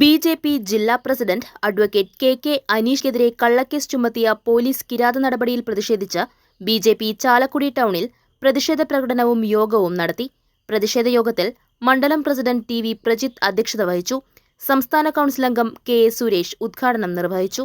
B J P ജില്ലാ president advocate K K അനീഷിനെതിരെ കള്ളക്കേസ് ചുമത്തിയ പോലീസ് കിരാത നടപടിയിൽ പ്രതിഷേധിച്ച് ബി ജെ പി ചാലക്കുടി ടൗണിൽ പ്രതിഷേധ പ്രകടനവും യോഗവും നടത്തി. പ്രതിഷേധ യോഗത്തിൽ മണ്ഡലം പ്രസിഡന്റ് ടി വി പ്രജിത്ത് അധ്യക്ഷത വഹിച്ചു. സംസ്ഥാന കൗൺസിൽ അംഗം കെ എ സുരേഷ് ഉദ്ഘാടനം നിർവഹിച്ചു.